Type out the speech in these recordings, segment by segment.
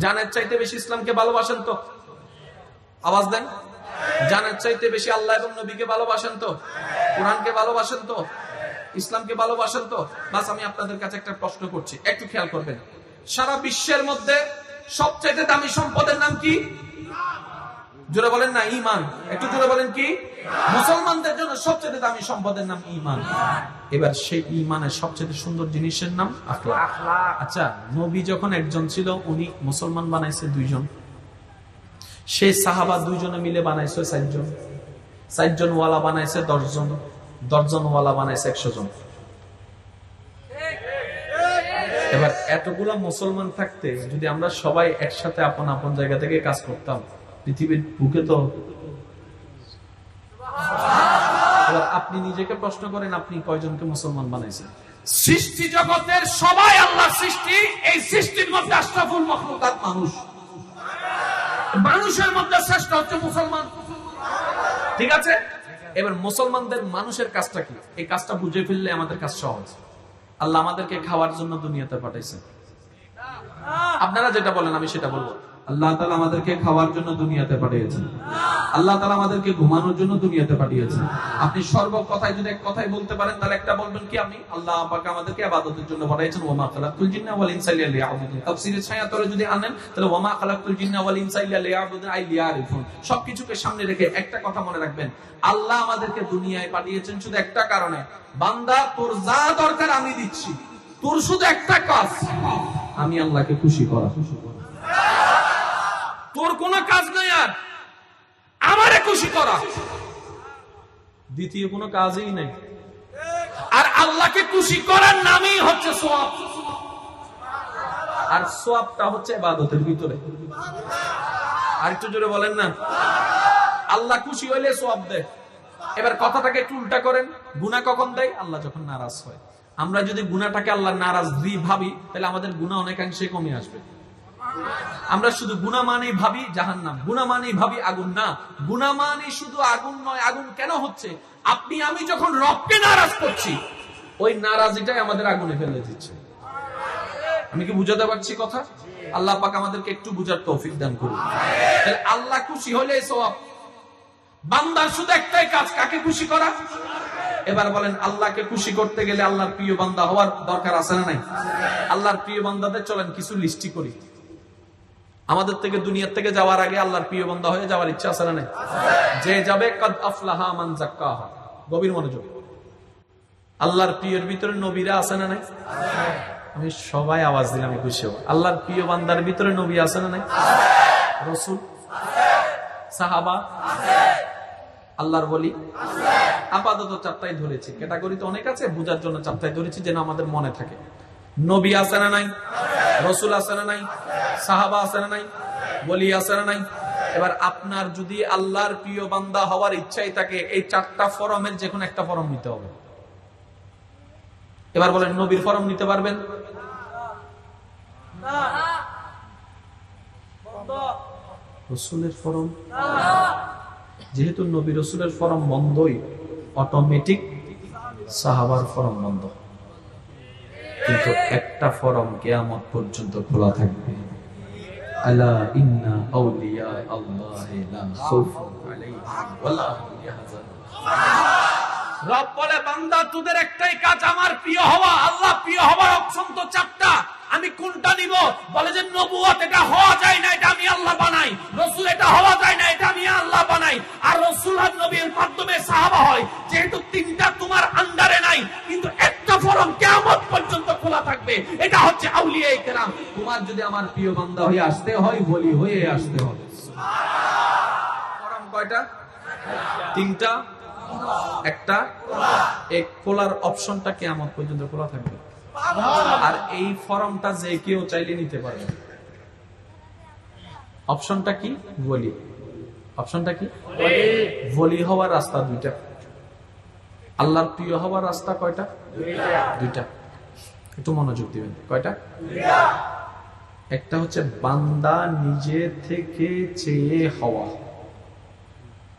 জানের চাইতে বেশি ইসলামকে ভালোবাসেন তো? আওয়াজ দেন। জানের চাইতে বেশি আল্লাহ এবং নবীকে ভালোবাসেন তো? কোরআনকে ভালোবাসেন তো? ইসলামকে ভালোবাসেন তো? বাস, আমি আপনাদের কাছে একটা প্রশ্ন করছি। একটু খেয়াল করবেন। সারা বিশ্বের মধ্যে সবচেয়ে দামি সম্পদের নাম কি? জোরে বলেন না ইমান একটু জোরে বলেন কি? মুসলমানদের জন্য সবচেয়ে দামি সম্পদের নাম ইমান এবার সেই ইমানের সবচেয়ে সুন্দর জিনিসের নাম আচ্ছা নবী যখন একজন ছিল, উনি মুসলমান বানাইছে দুইজন। সেই সাহাবা দুইজনে মিলে বানাইছে চারজন। চারজন ওয়ালা বানাইছে দশজন। দশজন ওয়ালা বানাইছে একশো জন এবার এতগুলা মুসলমান থাকতে যদি আমরা সবাই একসাথে আপন আপন জায়গা থেকে কাজ করতাম পৃথিবীর বুকে তো আপনি নিজেকে প্রশ্ন করেন, আপনি কয়জনকে মুসলমান বানাইছেন? সৃষ্টি জগতের সবাই আল্লাহ সৃষ্টি, এই সৃষ্টির মধ্যে আশরাফুল মখলুকাত মানুষ। মানুষের মধ্যে শ্রেষ্ঠ হচ্ছে মুসলমান। ঠিক আছে? এবার মুসলমানদের মানুষের কাজটা কি? এই কাজটা বুঝে ফেললে আমাদের কাজ সহজ। আল্লাহ আমাদেরকে খাওয়ার জন্য দুনিয়াতে পাঠাইছেন। আপনারা যেটা বলেন, আমি সেটা বলব। আল্লাহ তালা আমাদেরকে খাওয়ার জন্য দুনিয়াতে পাঠিয়েছেন। আল্লাহ তালা আমাদেরকে ঘুমানোর জন্য দুনিয়াতে পাঠিয়েছেন। আপনি সর্ব কথায় যদি এক কথাই বলতে পারেন, তাহলে একটা বলবেন কি আমি আল্লাহ পাক আমাদেরকে আবাদতের জন্য পাঠিয়েছেন ওমা খালাকুল জিন্না ওয়াল ইনসা ইল্লা লিয়াবুদুন। তাফসীরের ছায়া তলে যদি আনেন, তাহলে ওমা খালাকুল জিন্না ওয়াল ইনসা ইল্লা আই লিয়ারিফুন। সবকিছুকে সামনে রেখে একটা কথা মনে রাখবেন। আল্লাহ আমাদেরকে দুনিয়ায় পাঠিয়েছেন শুধু একটা কারণে। বান্দা, তোর যা দরকার আমি দিচ্ছি। তোর শুধু একটা কাজ। আমি আল্লাহকে খুশি করা। তোর কোনো কাজ নাই আর আমারে খুশি করা। দ্বিতীয় কোনো কাজই নাই। আর আল্লাহকে খুশি করার নামই হচ্ছে সোয়াব। আর সোয়াবটা হচ্ছে ইবাদতের ভিতরে। আর একটু জোরে বলেন না। আল্লাহ খুশি হইলে সোয়াব দেয়। এবার কথাটাকে একটু উল্টা করেন। গুনাহ কখন দেয়? আল্লাহ যখন নারাজ হয়। আমরা যদি গুনাহটাকে আল্লাহ নারাজ দি ভাবি তাহলে আমাদের গুনাহ অনেকাংশে কমে আসবে। আমরা শুধু মানেই ভাবি জাহান্নাম গুনা মানেই ভাবি আগুন। না গুনা মানে শুধু আগুন নয়, আগুন কেন হচ্ছে? আপনি, আমি যখন রবকে নারাজ করছি, ওই নারাজিটাই আমাদের আগুনে ফেলে দিচ্ছে। আমি কি বুঝাতে পারছি কথা? আল্লাহ পাক আমাদেরকে একটু বুঝার তৌফিক দান করুন। তাহলে আল্লাহ খুশি হলে সব বান্দার শুধু একটাই কাজ, কাকে খুশি করা? এবার বলেন, আল্লাহকে খুশি করতে গেলে আল্লাহর প্রিয় বান্দা হওয়ার দরকার আছে না নাই? আল্লাহর প্রিয় বান্দাদের চলেন, কিছু লিস্টি করি। আমাদের থেকে, দুনিয়ার থেকে যাওয়ার আগে আল্লাহর প্রিয় বান্দা হয়ে যাওয়ার ইচ্ছা আছে না নাই? যে যাবে, কাদ আফলাহা মান গভীর মনোযোগ। আল্লাহর প্রিয়ের ভিতরে নবীরা আছে না নাই? আমি সবাই আওয়াজ দিলাম খুশি হব। আল্লাহর প্রিয় বান্দার ভিতরে নবী আছে না নাই? রসুল? সাহাবা? আল্লাহর বলি আপাতত চারটাই ধরেছি। ক্যাটাগরি তো অনেক আছে, বুঝার জন্য চারটাই ধরেছি যেন আমাদের মনে থাকে। নবী আছে না নাই? রসুল আছে না নাই? সাহাবা আছে না নাই? বলি আছে না নাই? এবার আপনার যদি আল্লাহর প্রিয় বান্দা হওয়ার ইচ্ছাই থাকে, এই চারটা ফরমের যে কোনো একটা ফরম নিতে হবে। এবার বলেন, নবীর ফরম নিতে পারবেন? যেহেতু নবী রসুলের ফরম বন্ধই অটোমেটিক সাহাবার ফরম বন্ধ। কিন্তু একটা ফরম কেয়ামত পর্যন্ত খোলা থাকবে। আমি কোনটা নিব? বলে যে নবুয়ত এটা হওয়া যায় না, এটা আমি আল্লাহ বানাই। রসুল, এটা হওয়া যায় না, এটা আমি আল্লাহ বানাই। আর রসুল আর নবীর মাধ্যমে সাহাবা হয়। এটা হচ্ছে আউলিয়া কেরাম তোমার যদি আমার প্রিয় বান্দা হয়ে আসতে হয়, বলি হয়ে আসতে হবে। কয়টা? তিনটা? একটা? এই খোলার অপশনটা কেমন পর্যন্ত খোলা থাকবে। আর এই ফর্মটা যে কেউ চাইলে নিতে পারবে। অপশনটা কি? বলি। অপশনটা কি? বলি হওয়ার রাস্তা দুইটা। আল্লাহর প্রিয় হওয়ার রাস্তা কয়টা? দুইটা। একটু মনোযোগ দিবেন। কয়টা? একটা হচ্ছে বান্দা নিজে থেকে চেয়ে হওয়া।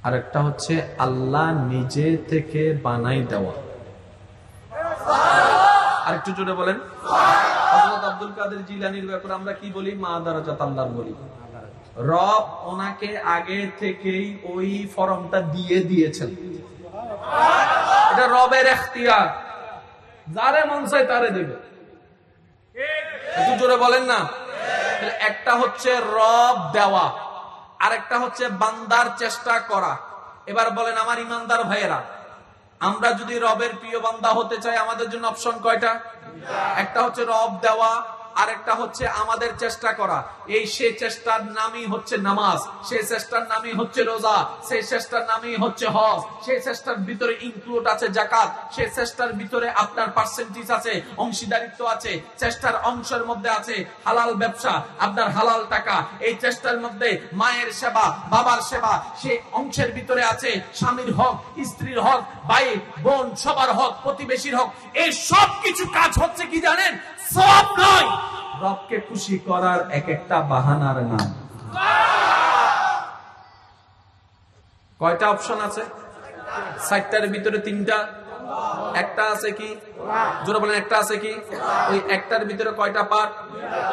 আর একটা হচ্ছে আল্লাহ নিজে থেকে বানাই দেওয়া। আর একটু জোরে বলেন। আব্দুল কাদের জিলানির ব্যাপারে আমরা কি বলি? মা দারাজাত আল্লাহর বলি। রব ওনাকে আগে থেকেই ওই ফর্মটা দিয়ে দিয়েছেন। এটা রবের এখতিয়ার। যারে মন চায় তারে দেবে। বলেন না? একটা হচ্ছে রব দেওয়া আর একটা হচ্ছে বান্দার চেষ্টা করা। এবার বলেন আমার ইমানদার ভাইয়েরা, আমরা যদি রবের প্রিয় বান্দা হতে চাই, আমাদের জন্য অপশন কয়টা? একটা হচ্ছে রব দেওয়া আর একটা হচ্ছে আমাদের চেষ্টা করা। এই সে চেষ্টার নামই হচ্ছে নামাজ সেই চেষ্টার নামই হচ্ছে রোজা সেই চেষ্টার নামই হচ্ছে হজ সেই চেষ্টার ভিতরে ইনক্লুড আছে জাকাত সেই চেষ্টার ভিতরে আপনার পার্সেন্টেজ আছে, অংশীদারিত্ব আছে, চেষ্টার অংশের মধ্যে আছে হালাল ব্যবসা, আপনার হালাল টাকা, এই চেষ্টার মধ্যে মায়ের সেবা, বাবার সেবা সেই অংশের ভিতরে আছে স্বামীর হক, স্ত্রীর হক, ভাই, বোন, সবার হক, প্রতিবেশীর হক, এই সব কিছু কাজ হচ্ছে কি জানেন? সব নয়। রবকে খুশি করার এক একটা বাহানার নাম। কয়টা অপশন আছে? সাতটার ভিতরে তিনটা। একটা আছে কি? জোরে বলেন, একটা আছে কি? ওই একটার ভিতরে কয়টা পার্ট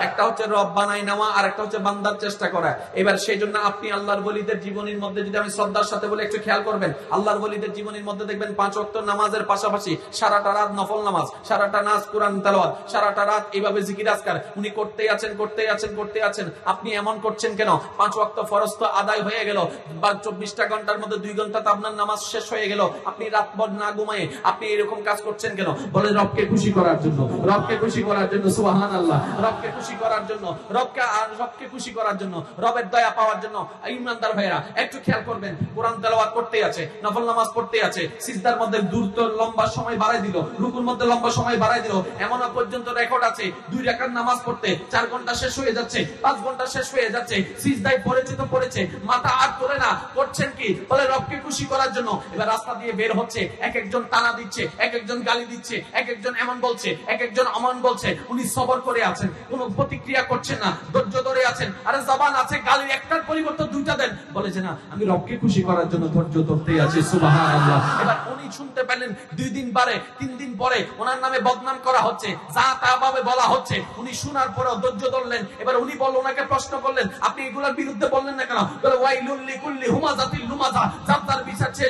একটা হচ্ছে রব বানাই নেওয়া, আর একটা হচ্ছে বান্দার চেষ্টা করা। এবার সেই জন্য আপনি আল্লাহর বলিদের জীবনীর মধ্যে যদি আমি শ্রদ্ধার সাথে বলে, একটু খেয়াল করবেন, আল্লাহর বলিদের জীবনীর মধ্যে দেখবেন পাঁচ অক্ট নামাজের পাশাপাশি সারাটা রাত নফল নামাজ, সারাটা নাচ কোরআন তালাওয়াত, সারাটা রাত এইভাবে জিকির আজকার। উনি করতেই আছেন করতেই আছেন করতে আছেন। আপনি এমন করছেন কেন? পাঁচ ওয়াক্ত ফরজ তো আদায় হয়ে গেল, বা চব্বিশটা ঘণ্টার মধ্যে দুই ঘণ্টা তো আপনার নামাজ শেষ হয়ে গেল। আপনি রাত রাতভর না ঘুমায়ে আপনি এরকম কাজ করছেন কেন? বলে রবকে খুশি করার জন্য, রবকে খুশি করার জন্য সুবাহান আল্লাহ রবকে খুশি করার জন্য, রবকে রবকে খুশি করার জন্য, রবের দয়া পাওয়ার জন্য ইমানদার ভাইরা একটু খেয়াল করবেন, কোরআন তেলাওয়াত করতেই আছে, নফল নামাজ পড়তেই আছে, সিজদার মধ্যে দূর লম্বা সময় বাড়াই দিল, রুকুর মধ্যে লম্বা সময় বাড়াই দিল, এমন পর্যন্ত রেকর্ড আছে, দুই রাকাত নামাজ পড়তে চার ঘণ্টা শেষ হয়ে যাচ্ছে, পাঁচ ঘণ্টা শেষ হয়ে যাচ্ছে, সিজদায় পড়েছে তো পড়েছে, মাথা আর করে না করছেন কি? বলে রবকে খুশি করার জন্য, এবার রাস্তা দিয়ে বের হচ্ছে, এক একজন টানা দিচ্ছে, এক একজন গালি দিচ্ছে, এক একজন এমন বলছে, এক একজন অমন বলছে, উনি সবর করে আছেন প্রতিক্রিয়া করছেন না। ধৈর্য ধরে আছেন। আরে জবান আছে, গালির একটার পরিবর্তন দুইটা দেন। বলে যে না, আমি রবকে খুশি করার জন্য ধৈর্য ধরতেই আছি, সুবহানাল্লাহ। এবার উনি শুনতে পেলেন, দুই দিন পরে তিন দিন পরে ওনার নামে বদনাম করা হচ্ছে, যা তা ভাবে বলা হচ্ছে। উনি শোনার পরেও ধৈর্য ধরলেন। এবার উনি বলল ওনাকে প্রশ্ন করলেন, আপনি এগুলোর বিরুদ্ধে বললেন না কেন? বলে ওয়াইলুল্লি কুল্লি হুমাজাতিল লুমাজা।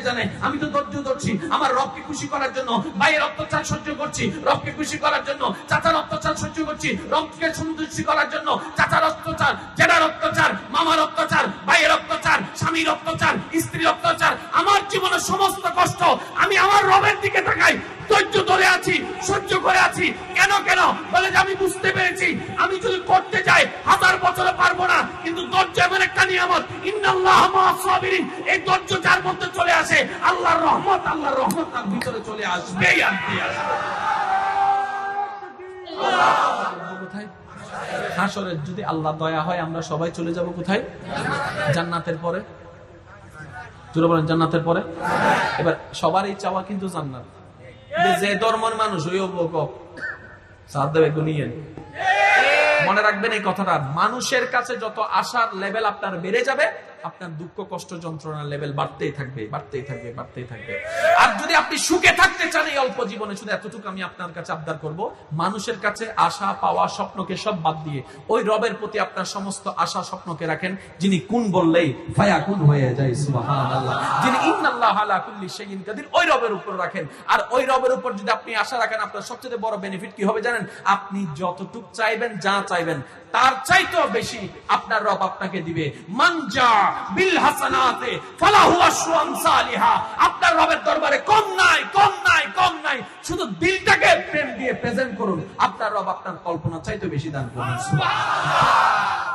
জানে? আমি তো ধৈর্য ধরছি। আমার রবকে খুশি করার জন্য, ভাইয়ের অত্যাচার সহ্য করছি। রবকে খুশি করার জন্য, চাচার অত্যাচার সহ্য করছি। রবকে সন্তুষ্টি করার জন্য, চাচার অত্যাচার, জেনার অত্যাচার, মামার অত্যাচার, ভাইয়ের অত্যাচার, স্বামীর অত্যাচার, স্ত্রীর অত্যাচার, আমার জীবনের সমস্ত কষ্ট আমি আমার রবের দিকে তাকাই। ধৈর্য ধরে আছি, সহ্য করে আছি। কেন কেন? বলে যে আমি বুঝতে পেরেছি। আমি যদি করতে যাই, হাজার বছরে পারব না। কিন্তু ধৈর্য এমন একটা নিয়ামত, ইন্নাল্লাহ এই ধৈর্য যার মধ্যে চলে আসে, আল্লাহর রহমত আল্লাহর রহমত তার ভিতরে চলে আসবে। হাসরের, যদি আল্লাহ দয়া হয়, আমরা সবাই চলে যাব কোথায়? জান্নাতের পরে। জোরে বলেন, জান্নাতের পরে? এবার সবারই চাওয়া কিন্তু জান্নাত। যে ধর্মের মানুষ ওই অবক। গুনিয়েন মনে রাখবেন এই কথাটা মানুষের কাছে যত আশার লেভেল আপনার বেড়ে যাবে আপনার দুঃখ, কষ্ট, যন্ত্রণার লেভেল বাড়তেই থাকবে বাড়তেই থাকবে বাড়তেই থাকবে। আর যদি আপনি সুখে থাকতে চান, এই অল্প জীবনে শুধু এতটুকু আমি আপনার কাছে আবদার করব, মানুষের কাছে আশা, পাওয়া, স্বপ্নকে সব বাদ দিয়ে ওই রবের প্রতি আপনার সমস্ত আশা, স্বপ্নকে রাখেন, যিনি কোন বললেই ফায়া কোন হয়ে যায়, সুবহানাল্লাহ। যিনি ইন্নাল্লাহ আলা কুল্লি শাইইন কাদির, ওই রবের উপর রাখেন। আর ওই রবের উপর যদি আপনি আশা রাখেন, আপনার সবচেয়ে বড় বেনিফিট কি হবে জানেন? আপনি যতটুক চাইবেন, যা চাইবেন তার চাইতেও বেশি আপনার রব আপনাকে দিবে। মানজা বিল হাসানাতে ফালাহু আশওয়াম সালিহা। আপনার রবের দরবারে কম নাই কম নাই কম নাই। শুধু দিলটাকে প্রেম দিয়ে প্রেজেন্ট করুন। আপনার রব আপনার কল্পনা চাইতে বেশি দান করুন। সুবহানাল্লাহ।